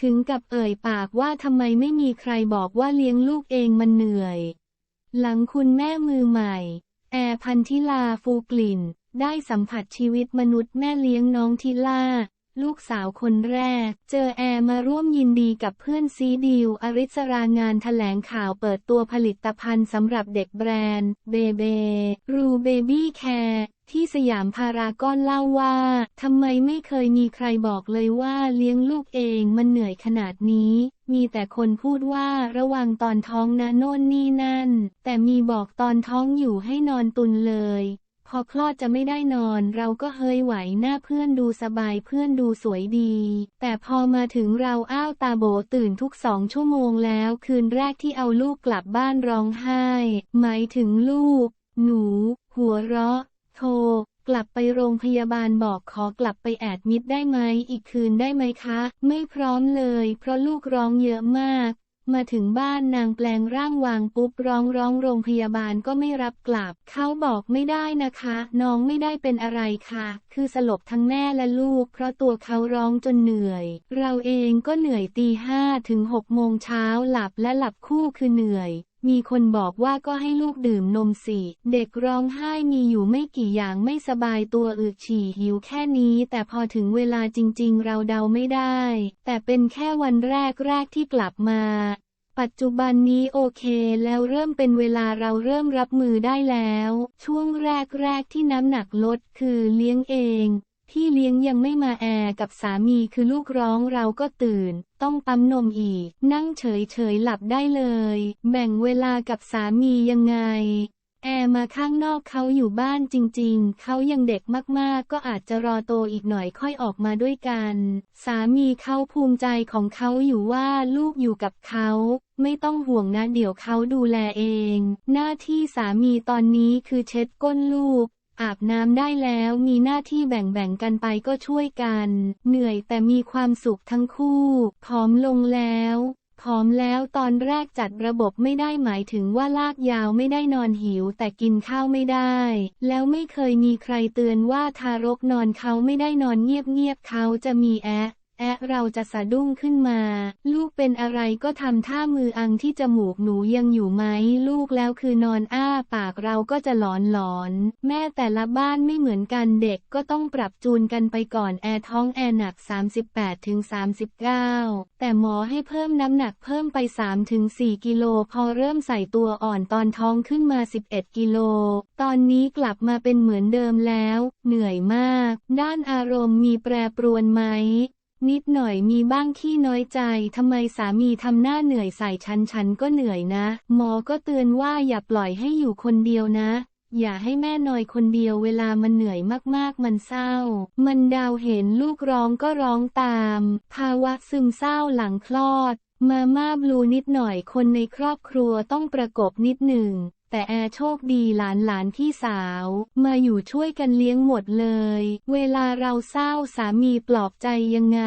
ถึงกับเอ่ยปากว่าทำไมไม่มีใครบอกว่าเลี้ยงลูกเองมันเหนื่อย หลังคุณแม่มือใหม่ แอร์พันธิลาฟูกลิ่น ได้สัมผัสชีวิตมนุษย์แม่เลี้ยงน้องทิล่า ลูกสาวคนแรก เจอแอร์มาร่วมยินดีกับเพื่อนซีดิว อริสรางานถแถลงข่าวเปิดตัวผลิตภัณฑ์สำหรับเด็กแบรนด์เบเบรูเบบี้แคร์ที่สยามพารากอนเล่าว่า ทำไมไม่เคยมีใครบอกเลยว่าเลี้ยงลูกเองมันเหนื่อยขนาดนี้ มีแต่คนพูดว่าระวังตอนท้องนะโน่นนี่นั่น แต่มีบอกตอนท้องอยู่ให้นอนตุนเลย พอคลอดจะไม่ได้นอนเราก็เฮยไหวหน้าเพื่อนดูสบายเพื่อนดูสวยดี แต่พอมาถึงเราอ้าวตาโบตื่นทุกสองชั่วโมงแล้ว คืนแรกที่เอาลูกกลับบ้านร้องไห้ หมายถึงลูก หนู หัวเราะ โทรกลับไปโรงพยาบาลบอกขอกลับไปแอดมิดได้ไหมอีกคืนได้ไหมคะ ไม่พร้อมเลย เพราะลูกร้องเยอะมาก มาถึงบ้านนางแปลงร่างวางปุ๊บร้องร้องโรงพยาบาลก็ไม่รับกลับ เขาบอกไม่ได้นะคะ น้องไม่ได้เป็นอะไรค่ะ คือสลบทั้งแม่และลูก เพราะตัวเขาร้องจนเหนื่อย เราเองก็เหนื่อยตีห้าถึงหกโมงเช้าหลับและหลับคู่คือเหนื่อย มีคนบอกว่าก็ให้ลูกดื่มนมสิ เด็กร้องไห้มีอยู่ไม่กี่อย่างไม่สบายตัวอึฉี่หิวแค่นี้ แต่พอถึงเวลาจริง ๆ เราเดาไม่ได้ แต่เป็นแค่วันแรกแรกที่กลับมา ปัจจุบันนี้โอเค แล้วเริ่มเป็นเวลาเราเริ่มรับมือได้แล้ว ช่วงแรกแรกที่น้ำหนักลดคือเลี้ยงเอง พี่เลี้ยงยังไม่มาแอร์กับสามีคือลูกร้องเราก็ตื่น ต้องปั๊มนมอีก นั่งเฉยเฉยๆหลับได้เลย แบ่งเวลากับสามียังไง แอร์มาข้างนอกเขาอยู่บ้านจริงๆ เขายังเด็กมากๆ ก็อาจจะรอโตอีกหน่อยค่อยออกมาด้วยกัน สามีเขาภูมิใจของเขาอยู่ว่าลูกอยู่กับเขาไม่ต้องห่วงนะเดี๋ยวเขาดูแลเอง หน้าที่สามีตอนนี้คือเช็ดก้นลูก อาบน้ำได้แล้วมีหน้าที่แบ่งๆกันไปก็ช่วยกัน เหนื่อยแต่มีความสุขทั้งคู่ผอมลงแล้วผอมแล้วตอนแรกจัดระบบไม่ได้หมายถึงว่าลากยาวไม่ได้นอนหิวแต่กินข้าวไม่ได้ แล้วไม่เคยมีใครเตือนว่าทารกนอนเขาไม่ได้นอนเงียบๆเขาจะมีแอะ แอะเราจะสะดุ้งขึ้นมา ลูกเป็นอะไรก็ทำท่ามืออังที่จมูกหนูยังอยู่ไหม ลูกแล้วคือนอนอ้าปากเราก็จะหลอนหลอน แม่แต่ละบ้านไม่เหมือนกันเด็กก็ต้องปรับจูนกันไปก่อนแอร์ท้องแอร์หนัก 38ถึง39 แต่หมอให้เพิ่มน้ำหนักเพิ่มไป3ถึง4กิโลพอเริ่มใส่ตัวอ่อนตอนท้องขึ้นมา 11 กิโล ตอนนี้กลับมาเป็นเหมือนเดิมแล้ว เหนื่อยมาก ด้านอารมณ์มีแปรปรวนไหม นิดหน่อยมีบ้างขี้น้อยใจทำไมสามีทำหน้าเหนื่อยใส่ฉันฉันก็เหนื่อยนะ หมอก็เตือนว่าอย่าปล่อยให้อยู่คนเดียวนะ อย่าให้แม่นอยคนเดียวเวลามันเหนื่อยมากๆมันเศร้า มันดาวเห็นลูกร้องก็ร้องตาม ภาวะซึมเศร้าหลังคลอด มาม่าบลูนิดหน่อยคนในครอบครัวต้องประกบนิดหนึ่ง แต่แอร์โชคดีหลานหลานพี่สาว มาอยู่ช่วยกันเลี้ยงหมดเลย เวลาเราเศร้าสามีปลอบใจยังไง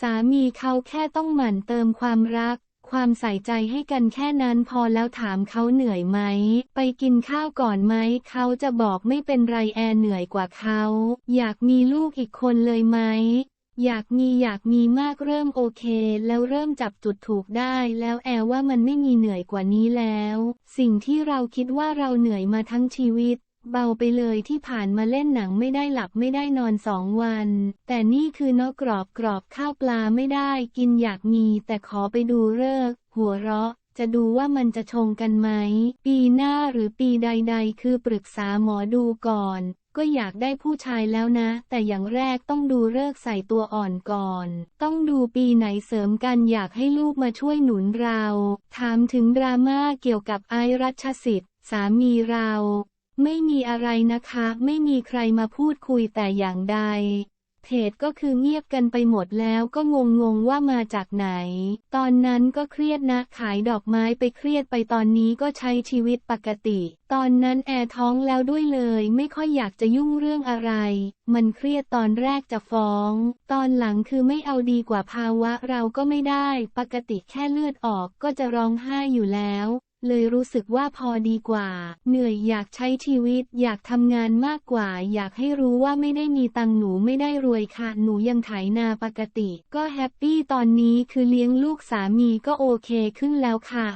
สามีเขาแค่ต้องหมั่นเติมความรัก ความใส่ใจให้กันแค่นั้นพอแล้วถามเขาเหนื่อยไหม ไปกินข้าวก่อนไหม เขาจะบอกไม่เป็นไรแอร์เหนื่อยกว่าเขา อยากมีลูกอีกคนเลยไหม อยากมีอยากมีมากเริ่มโอเค แล้วเริ่มจับจุดถูกได้ แล้วแอร์ว่ามันไม่มีเหนื่อยกว่านี้แล้ว สิ่งที่เราคิดว่าเราเหนื่อยมาทั้งชีวิต เบาไปเลยที่ผ่านมาเล่นหนังไม่ได้หลับไม่ได้นอนสองวัน แต่นี่คือนกกรอบกรอบข้าวปลาไม่ได้ กินอยากมีแต่ขอไปดูเลิกหัวเราะจะดูว่ามันจะชงกันไหม ปีหน้าหรือปีใด ๆ คือปรึกษาหมอดูก่อน ก็อยากได้ผู้ชายแล้วนะ แต่อย่างแรกต้องดูเลิกใส่ตัวอ่อนก่อน ต้องดูปีไหนเสริมกันอยากให้ลูกมาช่วยหนุนเรา ถามถึงดราม่าเกี่ยวกับไอรัชสิทธิ์ สามีเรา ไม่มีอะไรนะคะ ไม่มีใครมาพูดคุยแต่อย่างใด เพจก็คือเงียบกันไปหมดแล้วก็งงงๆว่ามาจากไหน ตอนนั้นก็เครียดนะขายดอกไม้ไปเครียดไปตอนนี้ก็ใช้ชีวิตปกติ ตอนนั้นแอร์ท้องแล้วด้วยเลย ไม่ค่อยอยากจะยุ่งเรื่องอะไร มันเครียดตอนแรกจะฟ้อง ตอนหลังคือไม่เอาดีกว่าภาวะเราก็ไม่ได้ ปกติแค่เลือดออกก็จะร้องไห้อยู่แล้ว เลยรู้สึกว่าพอดีกว่า เหนื่อยอยากใช้ชีวิต อยากทำงานมากกว่า อยากให้รู้ว่าไม่ได้มีตังหนูไม่ได้รวยค่ะ หนูยังไถนาปกติ ก็แฮปปี้ตอนนี้คือเลี้ยงลูกสามีก็โอเคขึ้นแล้วค่ะ